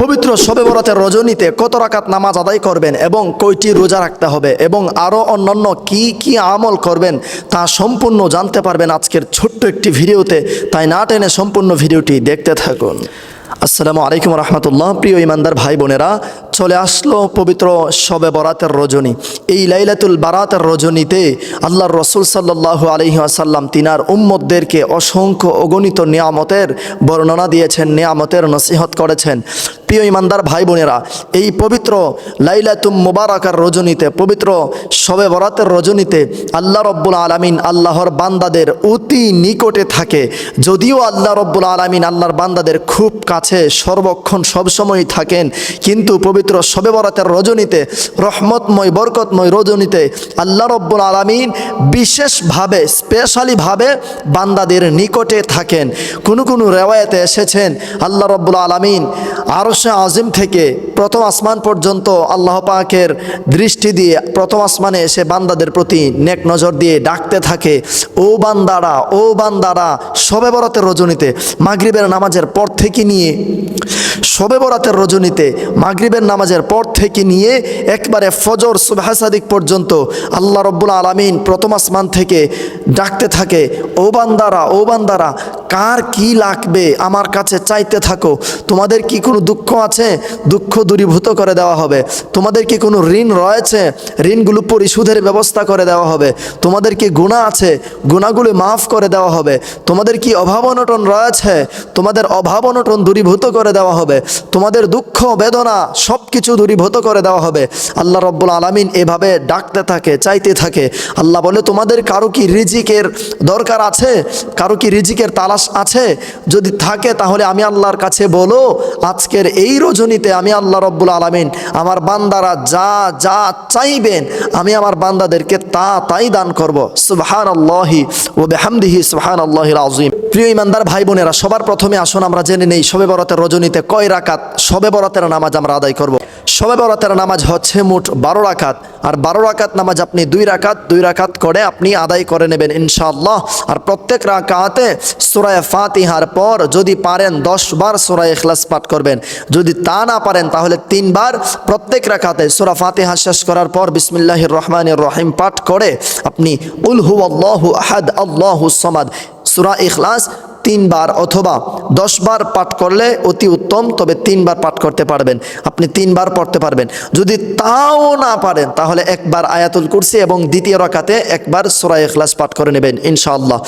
পবিত্র শবে বরাতের রজনীতে কত রাকাত নামাজ আদায় করবেন এবং কইটি রোজা রাখতে হবে এবং আরও অন্যান্য কি কি আমল করবেন তা সম্পূর্ণ জানতে পারবেন আজকের ছোট্ট একটি ভিডিওতে। তাই না টেনে সম্পূর্ণ ভিডিওটি দেখতে থাকুন। আসসালামু আলাইকুম রহমতুল্লাহ। প্রিয় ইমানদার ভাই বোনেরা, চলে আসলো পবিত্র শবে বরাতের রজনী। এই লাইলাতুল বারাতের রজনীতে আল্লাহর রসুল সাল্লাহ আলহি আসাল্লাম তিনার উম্মদদেরকে অসংখ্য অগণিত নিয়ামতের বর্ণনা দিয়েছেন, নিয়ামতের নসিহত করেছেন। প্রিয় ইমানদার ভাই বোনেরা, এই পবিত্র লাইলাতুম মুবারাকার রজনীতে, পবিত্র শবে বরাতের রজনীতে আল্লাহ রব্বুল আলমিন আল্লাহর বান্দাদের অতি নিকটে থাকে। যদিও আল্লাহ রব্বুল আলমিন আল্লাহর বান্দাদের খুব কাছে সর্বক্ষণ সবসময় থাকেন। কিন্তু পবিত্র শবে বরাতের রজনীতে, রহমতময়, বরকতময় রজনীতে আল্লাহ রব্বুল আলমিন বিশেষভাবে, স্পেশালিভাবে বান্দাদের নিকটে থাকেন। কোনো কোনো রেওয়ায়তে এসেছেন, আল্লাহ রব্বুল আলমিন আরশে আজিম থেকে প্রথম আসমান পর্যন্ত আল্লাহ পাকের দৃষ্টি দিয়ে প্রথম আসমানে এসে বান্দাদের প্রতি নেক নজর দিয়ে ডাকতে থাকে। ও বান্দারা ও বান্দারা শবে বরাতের রজনীতে মাগরিবের নামাজের পর থেকে নিয়ে শবে বরাতের রজনীতে মাগরিবের নামাজের পর থেকে নিয়ে একবারে ফজর সুবাহাসাদিক পর্যন্ত আল্লাহ রব্বুল আলমিন প্রথম আসমান থেকে ডাকতে থাকে, ও বান্দারা ও বান্দারা কার কি লাগবে আমার কাছে চাইতে থাকো। তোমাদের কি কোনো দুঃখ আছে? দুঃখ দূরীভূত করে দেওয়া হবে। তোমাদের কি কোনো ঋণ রয়েছে? ঋণগুলো পরিশোধের ব্যবস্থা করে দেওয়া হবে। তোমাদের কি গুণা আছে? গুণাগুলো মাফ করে দেওয়া হবে। তোমাদের কি অভাব অনটন রয়েছে? তোমাদের অভাব অনটন দূরীভূত করে দেওয়া হবে। তোমাদের দুঃখ, বেদনা সব কিছু দূরীভূত করে দেওয়া হবে। আল্লাহ রব্বুল আলমিন এভাবে ডাকতে থাকে, চাইতে থাকে। আল্লাহ বলে, তোমাদের কারও কি রিজিকের দরকার আছে? কারও কি রিজিকের তালাশ আছে, যদি থাকে তাহলে আমি আল্লাহর কাছে বলো, আজকের এই রজনীতে আমি আল্লাহ রব্বুল আলমিন আমার বান্দারা যা যা চাইবেন, আমি আমার বান্দাদেরকে তা, তাই দান করব। সুবহান আল্লাহি ও বেহামদিহি সুবহান আল্লাহির আজিম প্রিয় ইমানদার ভাই বোনেরা, সবার প্রথমে আসুন, আমরা জেনে নেই সবে বরাতের রজনীতে কয় রাকাত শবে বরাতের নামাজ আমরা আদায় করব। শবে বরাতের নামাজ হচ্ছে মোট বারো রাকাত। আর বারো রাকাত নামাজ আপনি দুই রাকাত দুই রাকাত করে আপনি আদায় করে নেবেন ইনশাআল্লাহ। আর প্রত্যেক রাকাতে সুরায় ফাতিহার পর যদি পারেন দশ বার এখলাস পাঠ করবেন। যদি তা না পারেন, তাহলে তিনবার প্রত্যেক রাকাতে সুরা ফাতিহা শেষ করার পর বিসমিল্লাহির রহমানির রহিম পাঠ করে আপনি উলহু আল্লাহু আহাদ, আল্লাহু সমাদ। সুরা ইখলাস তিনবার অথবা দশবার পাঠ করলে অতি উত্তম, তবে তিনবার পাঠ করতে পারবেন। আপনি তিনবার পড়তে পারবেন। যদি তাও না পারেন, তাহলে একবার আয়াতুল কুরসি এবং দ্বিতীয় রাকাতে একবার সোরা এখলাস পাঠ করে নেবেন, ইনশাআল্লাহ।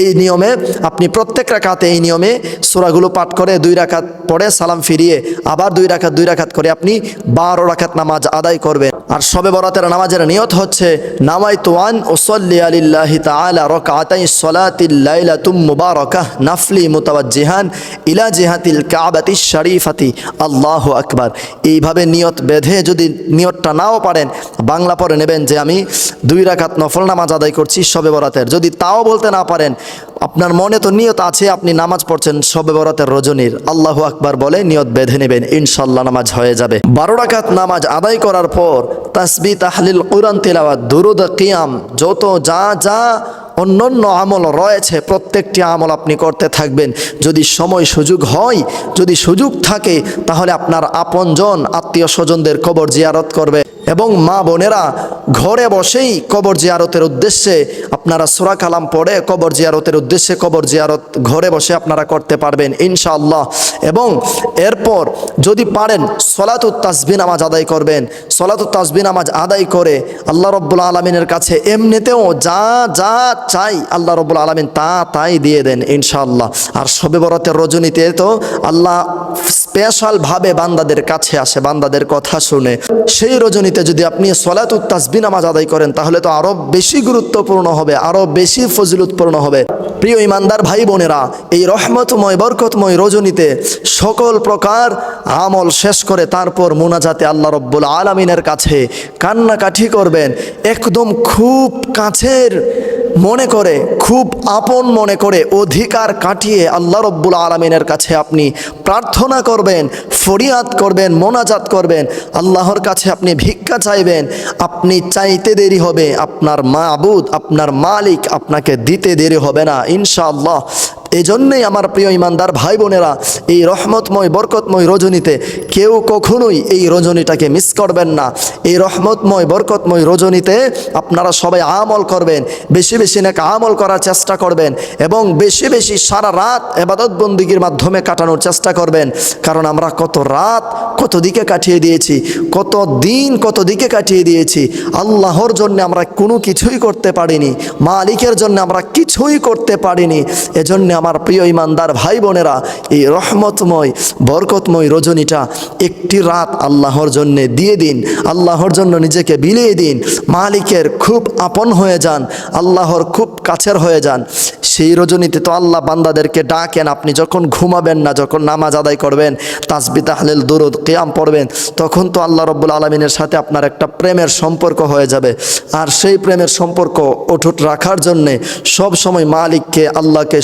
এই নিয়মে আপনি প্রত্যেক রাকাতে এই নিয়মে সোরাগুলো পাঠ করে দুই রাকাত পড়ে সালাম ফিরিয়ে আবার দুই রাকাত দুই রাকাত করে আপনি বারো রাকাত নামাজ আদায় করবেন। আর সবে বরাতের নামাজের নিয়ত হচ্ছে নামাই তোয়ান ওসল্লি আলিল্লাহি তাআলা রকাতাই সলাতিল লাইলাতুম মুবারাকাহ। নাফলি মুতাওয়াজ্জিহান ইলা জিহাতিল কাবাতি শরীফাতি। আল্লাহ আকবার। এইভাবে নিয়ত বেঁধে যদি নিয়তটা নাও পারেন, বাংলা পরে নেবেন যে আমি দুই রাকাত নফল নামাজ আদায় করছি সবে বরাতের। যদি তাও বলতে না পারেন, আপনার মনে তো নিয়ত আছে, আপনি নামাজ পড়ছেন সবে বরাতের রজনীর। আল্লাহ আকবার বলে নিয়ত বেঁধে নেবেন, ইনশাল্লাহ নামাজ হয়ে যাবে। বারো রাকাত নামাজ আদায় করার পর তাসবি তাহলিল কোরআন তেলাওয়াত, দুরুদ কিয়াম, যত যা যা অন্যান্য আমল রয়েছে, প্রত্যেকটি আমল আপনি করতে থাকবেন। যদি সময় সুযোগ হয়, যদি সুযোগ থাকে, তাহলে আপনার আপনজন আত্মীয় স্বজনদের কবর জিয়ারত করবে। এবং মা বোনেরা ঘরে বসেই কবর জিয়ারতের উদ্দেশ্যে আপনারা সোরা কালাম পড়ে কবর জিয়ারতের উদ্দেশ্যে কবর জিয়ারত ঘরে বসে আপনারা করতে পারবেন, ইনশাআল্লাহ। এবং এরপর যদি পারেন সলাতুত তাসবি নামাজ আদায় করবেন। সলাতুত তাসবি নামাজ আদায় করে আল্লাহ রব্বুল আলমিনের কাছে এমনিতেও যা যা চাই আল্লাহ রব্বুল আলমিন তা, তাই দিয়ে দেন, ইনশাআল্লাহ। আর সবে বরাতের রজনীতে তো আল্লাহ স্পেশালভাবে বান্দাদের কাছে আসে, বান্দাদের কথা শুনে। সেই রজনীতে যদি আপনি সলাতুত তাসবি নামাজ আদায় করেন, তাহলে তো আরও বেশি গুরুত্বপূর্ণ হবে আরও বেশি ফজিলতপূর্ণ হবে। প্রিয় ইমানদার ভাই বোনেরা, এই রহমতময়, বরকতময় রজনীতে সকল প্রকার আমল শেষ করে তারপর মোনাজাতে আল্লাহ রব্বুল আলমিনের কাছে কান্নাকাঠি করবেন। একদম খুব কাছের মনে করে, খুব আপন মনে করে অধিকার কাটিয়ে আল্লাহ রব্বুল আলমিনের কাছে আপনি প্রার্থনা করবেন, ফরিয়াদ করবেন, মোনাজাত করবেন, আল্লাহর কাছে আপনি ভিক্ষা চাইবেন, আপনি চাইতে দেরি হবে, আপনার মা মাবুদ, আপনার মালিক আপনাকে দিতে দেরি হবে না, ইনশাআল্লাহ। এই জন্যেই আমার প্রিয় ইমানদার ভাই বোনেরা এই রহমতময়, বরকতময় রজনীতে কেউ কখনোই এই রজনীটাকে মিস করবেন না। এই রহমতময়, বরকতময় রজনীতে আপনারা সবাই আমল করবেন, বেশি বেশি নাক আমল করার চেষ্টা করবেন এবং বেশি বেশি সারা রাত এবাদত বন্দিগির মাধ্যমে কাটানোর চেষ্টা করবেন। কারণ আমরা কত রাত কত দিকে কাটিয়ে দিয়েছি, কত দিন কত দিকে কাটিয়ে দিয়েছি, আল্লাহর জন্য আমরা কোনো কিছুই করতে পারিনি, মালিকের জন্য আমরা কিছুই করতে পারিনি, এজন্য আমার প্রিয় ইমানদার ভাই বোনেরা, এই রহমতময়, বরকতময় রজনীটা একটি রাত আল্লাহর জন্য দিয়ে দিন, আল্লাহর জন্য নিজেকে বিলিয়ে দিন, মালিকের খুব আপন হয়ে যান, আল্লাহর খুব কাছের হয়ে যান। সেই রজনীতে তো আল্লাহ বান্দাদেরকে ডাকেন, আপনি যখন ঘুমাবেন না, যখন নামাজ আদায় করবেন তাসবি তাহলিল, দুরুদ, কেয়াম পড়বেন, তখন তো আল্লাহ রব্বুল আলমিনের সাথে আপনার একটা প্রেমের সম্পর্ক হয়ে যাবে। আর সেই প্রেমের সম্পর্ক অটুট রাখার জন্যে সব সময় মালিককে, আল্লাহকে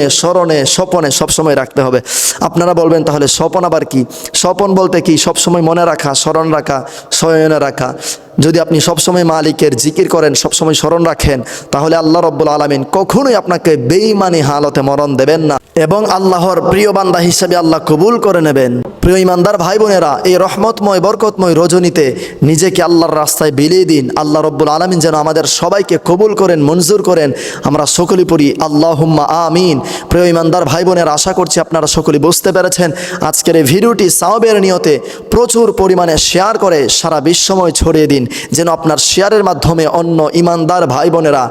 শয়নে স্মরণে, স্বপনে সবসময় রাখতে হবে। আপনারা বলবেন, তাহলে স্বপন আবার কি? স্বপন বলতে কি? সবসময় মনে রাখা, স্মরণ রাখা, স্বয়নে রাখা। যদি আপনি সবসময় মালিকের জিকির করেন, সবসময় স্মরণ রাখেন, তাহলে আল্লাহ রব্বুল আলমিন কখনোই আপনাকে বেইমানি হালতে মরণ দেবেন না। এবং আল্লাহর প্রিয় বান্দা হিসেবে আল্লাহ কবুল করে নেবেন। প্রিয় ইমানদার ভাই বোনেরা এই রহমতময়, বরকতময় রজনীতে নিজেকে আল্লাহর রাস্তায় বিলিয়ে দিন। আল্লাহ রব্বুল আলমিন যেন আমাদের সবাইকে কবুল করেন, মঞ্জুর করেন। আমরা সকলেই পড়ি আল্লাহ হুম্মা আমিন। প্রিয় ইমানদার ভাই বোনের আশা করছি আপনারা সকলেই বুঝতে পেরেছেন। আজকের এই ভিডিওটি সাওবের নিয়তে প্রচুর পরিমাণে শেয়ার করে সারা বিশ্বময় ছড়িয়ে দিন, যেন আপনার শেয়ারের মাধ্যমে অন্য ইমানদার ভাই বোনেরা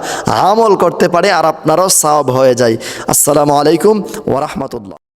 আমল করতে পারে আর আপনারও সাওব হয়ে যায়। আসসালামু আলাইকুম ওরহমতুল্লাহ